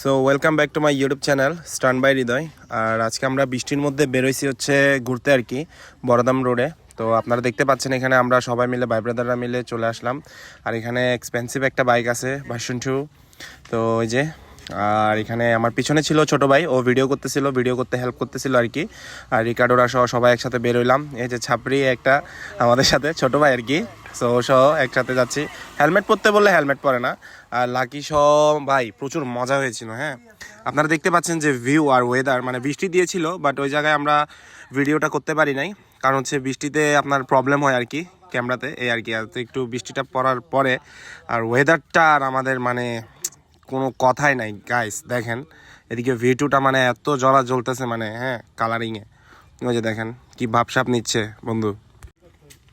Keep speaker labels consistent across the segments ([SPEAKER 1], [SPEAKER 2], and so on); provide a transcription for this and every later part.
[SPEAKER 1] So welcome back to my YouTube channel stan by Hridoy আর আজকে আমরা বৃষ্টির মধ্যে বেরোইছি হচ্ছে ঘুরতে আর কি, বড়দাম রোডে তো আপনারা দেখতে পাচ্ছেন এখানে আমরা সবাই মিলে, ভাই ব্রাদাররা মিলে চলে আসলাম। আর এখানে এক্সপেন্সিভ একটা বাইক আছে ভার্সন টু তো ওই যে আর এখানে আমার পিছনে ছিল ছোট ভাই, ও ভিডিও করতেছিল ভিডিও করতে হেল্প করতেছিল আর কি। আর রিকার্ডোরা সহ সবাই একসাথে বেরোইলাম এই যে ছাপড়ি একটা আমাদের সাথে, ছোট ভাই আর কি। সো সহ একসাথে যাচ্ছি। হেলমেট পরতে বললে হেলমেট পরে না। আর লাকি সহ, ভাই, প্রচুর মজা হয়েছিল হ্যাঁ। আপনারা দেখতে পাচ্ছেন যে ভিউ আর ওয়েদার মানে বৃষ্টি দিয়েছিল বাট ওই জায়গায় আমরা ভিডিওটা করতে পারি নাই। কারণ হচ্ছে বৃষ্টিতে আপনার প্রবলেম হয় আর কি ক্যামেরাতে এই আর কি, আর একটু বৃষ্টিটা পড়ার পরে আর ওয়েদারটা আর আমাদের মানে কোনো কথাই নাই গাইস দেখেন। এদিকে ভিটুটা মানে এত জলা জ্বলতেছে মানে হ্যাঁ কালারিংয়ে ওই যে দেখেন, কি ভাবসাপ নিচ্ছে, বন্ধু।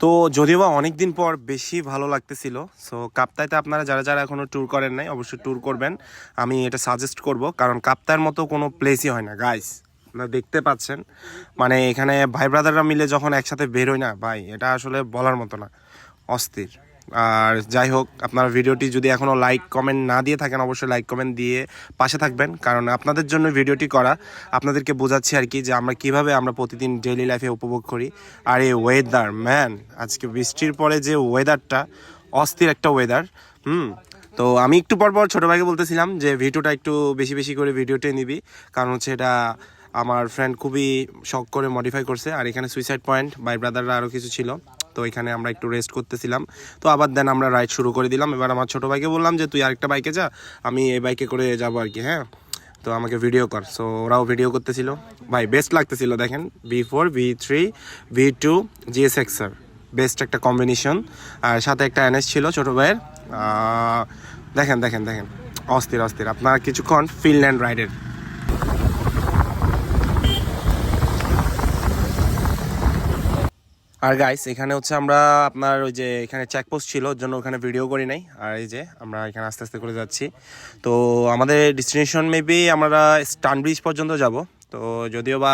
[SPEAKER 1] তো যদিও বা অনেক দিন পর বেশি ভালো লাগতেছিল সো কাপ্তাইতে আপনারা যারা যারা এখনও ট্যুর করেন নাই, অবশ্যই ট্যুর করবেন। আমি এটা সাজেস্ট করব, কারণ কাপ্তার মতো কোনো প্লেসই হয় না গাইস আপনারা দেখতে পাচ্ছেন। মানে এখানে ভাই ব্রাদাররা মিলে যখন একসাথে বেরোয় না, ভাই, এটা আসলে বলার মতো না, অস্থির। আর যাই হোক, আপনার ভিডিওটি যদি এখনও লাইক কমেন্ট না দিয়ে থাকেন, অবশ্যই লাইক কমেন্ট দিয়ে পাশে থাকবেন। কারণ আপনাদের জন্য ভিডিওটি করা, আপনাদেরকে বোঝাচ্ছি আর কি যে আমরা কীভাবে আমরা প্রতিদিন ডেইলি লাইফে উপভোগ করি। আর এই ওয়েদার ম্যান আজকে বৃষ্টির পরে যে ওয়েদারটা অস্থির একটা ওয়েদার হুম? তো আমি একটু পর পর ছোটো ভাইকে বলতেছিলাম যে, ভিডিওটা একটু বেশি বেশি করে ভিডিওটাই নিবি। কারণ হচ্ছে এটা আমার ফ্রেন্ড খুবই শখ করে মডিফাই করছে। আর এখানে সুইসাইড পয়েন্ট বাই ব্রাদাররা আরও কিছু ছিল। তো এখানে আমরা একটু রেস্ট করতেছিলাম। তো আবার দেন আমরা রাইড শুরু করে দিলাম। এবার আমার ছোটো ভাইকে বললাম যে, তুই আরেকটা বাইকে যা, আমি এই বাইকে করে যাব আর কি হ্যাঁ? তো আমাকে ভিডিও কর। সো ওরাও ভিডিও করতেছিল। ভাই বেস্ট লাগতেছিল, দেখেন। V four V three V two GS XR best একটা কম্বিনেশন আর সাথে একটা এনএস ছিল ছোটো ভাইয়ের। দেখেন দেখেন দেখেন। অস্থির অস্থির। আপনার কিছুক্ষণ ফিল্ড অ্যান্ড রাইডের আর গাইস এখানে হচ্ছে আমরা আপনার ওই যে এখানে চেকপোস্ট ছিল জন্য ওখানে ভিডিও করি নাই। আর এই যে আমরা এখানে আস্তে আস্তে করে যাচ্ছি। তো আমাদের ডেস্টিনেশন মেবি আমরা স্টান ব্রিজ পর্যন্ত যাব। তো যদিও বা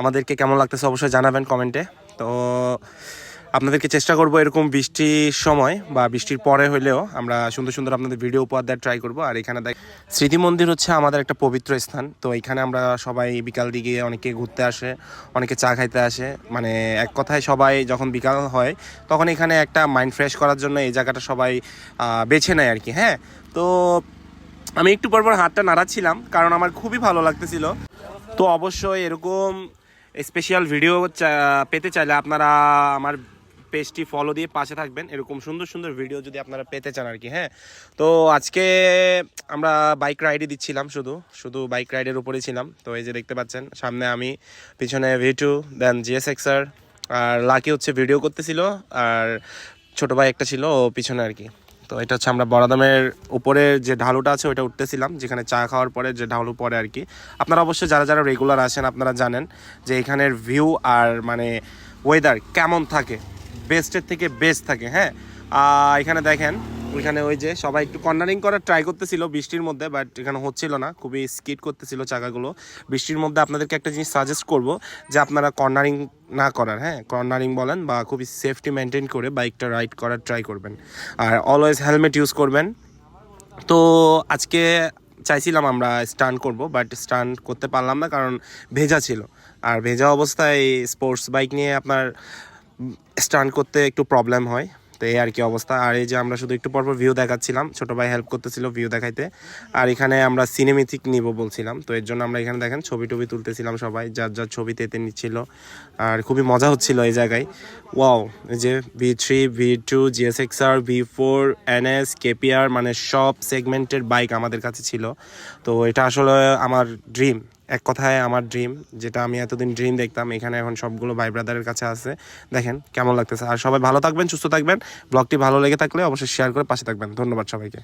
[SPEAKER 1] আমাদেরকে কেমন লাগতেছে অবশ্যই জানাবেন কমেন্টে তো আপনাদেরকে চেষ্টা করব এরকম বৃষ্টির সময় বা বৃষ্টির পরে হলেও আমরা সুন্দর সুন্দর আপনাদের ভিডিও উপহার দেওয়ার ট্রাই করব। আর এখানে দেখ স্মৃতি মন্দির হচ্ছে আমাদের একটা পবিত্র স্থান। তো এখানে আমরা সবাই বিকাল দিকে অনেকে ঘুরতে আসে, অনেকে চা খাইতে আসে। মানে এক কথায় সবাই যখন বিকাল হয়, তখন এখানে একটা মাইন্ড ফ্রেশ করার জন্য এই জায়গাটা সবাই বেছে নেয় আর কি হ্যাঁ? তো আমি একটু পর পর হাতটা নাড়াচ্ছিলাম, কারণ আমার খুবই ভালো লাগতেছিল। তো অবশ্যই এরকম স্পেশাল ভিডিও পেতে চাইলে আপনারা আমার পেজটি ফলো দিয়ে পাশে থাকবেন। এরকম সুন্দর সুন্দর ভিডিও যদি আপনারা পেতে চান আর কি হ্যাঁ? তো আজকে আমরা বাইক রাইডে দিচ্ছিলাম শুধু শুধু বাইক রাইডের উপরে ছিলাম। তো এই যে দেখতে পাচ্ছেন, সামনে আমি, পিছনে V two then GS XR আর লাকি হচ্ছে ভিডিও করতেছিল, আর ছোট ভাই একটা ছিল, ও পিছনে আর কি তো এটা হচ্ছে আমরা বড়াদামের উপরে যে ঢালুটা আছে, ওইটা উঠতেছিলাম, যেখানে চা খাওয়ার পরে যে ঢালু পরে আর কি আপনারা অবশ্যই যারা যারা রেগুলার আসেন, আপনারা জানেন যে এখানের ভিউ আর মানে ওয়েদার কেমন থাকে। বেস্টের থেকে বেস্ট থাকে হ্যাঁ? এখানে দেখেন ওইখানে ওই যে সবাই একটু কর্নারিং করার ট্রাই করতেছিল বৃষ্টির মধ্যে বাট এখানে হচ্ছিল না, খুবই স্কিড করতেছিল চাকাগুলো। বৃষ্টির মধ্যে আপনাদেরকে একটা জিনিস সাজেস্ট করব, যে আপনারা কর্নারিং না করার হ্যাঁ? কর্নারিং বলেন বা খুবই সেফটি মেনটেন করে বাইকটা রাইড করার ট্রাই করবেন। আর অলওয়েজ হেলমেট ইউজ করবেন। তো আজকে চাইছিলাম আমরা স্টান করব বাট স্টান করতে পারলাম না, কারণ ভেজা ছিল। আর ভেজা অবস্থায় স্পোর্টস বাইক নিয়ে আপনার স্টান করতে একটু প্রবলেম হয়, তো এই আর কি অবস্থা। আর এই যে আমরা শুধু একটু পরপর ভিউ দেখাচ্ছিলাম, ছোট ভাই হেল্প করতেছিল ভিউ দেখাইতে। আর এখানে আমরা সিনেমেটিক নিব বলছিলাম, তো এর জন্য আমরা এখানে দেখেন ছবি টবি তুলতেছিলাম সবাই, যার যার ছবি তেতে নিচ্ছিল। আর খুবই মজা হচ্ছিল এই জায়গায়। ওয়াও এই যে V three V two GS X R V four NS KPR মানে সব সেগমেন্টের বাইক আমাদের কাছে ছিল। তো এটা আসলে আমার ড্রিম এক কথায় আমার ড্রিম যেটা আমি এতদিন ড্রিম দেখতাম, এখানে এখন সবগুলো ভাই ব্রাদারের কাছে আছে। দেখেন কেমন লাগতেছে। আর সবাই ভালো থাকবেন, সুস্থ থাকবেন। ব্লগটি ভালো লেগে থাকলে অবশ্যই শেয়ার করে পাশে থাকবেন। ধন্যবাদ সবাইকে।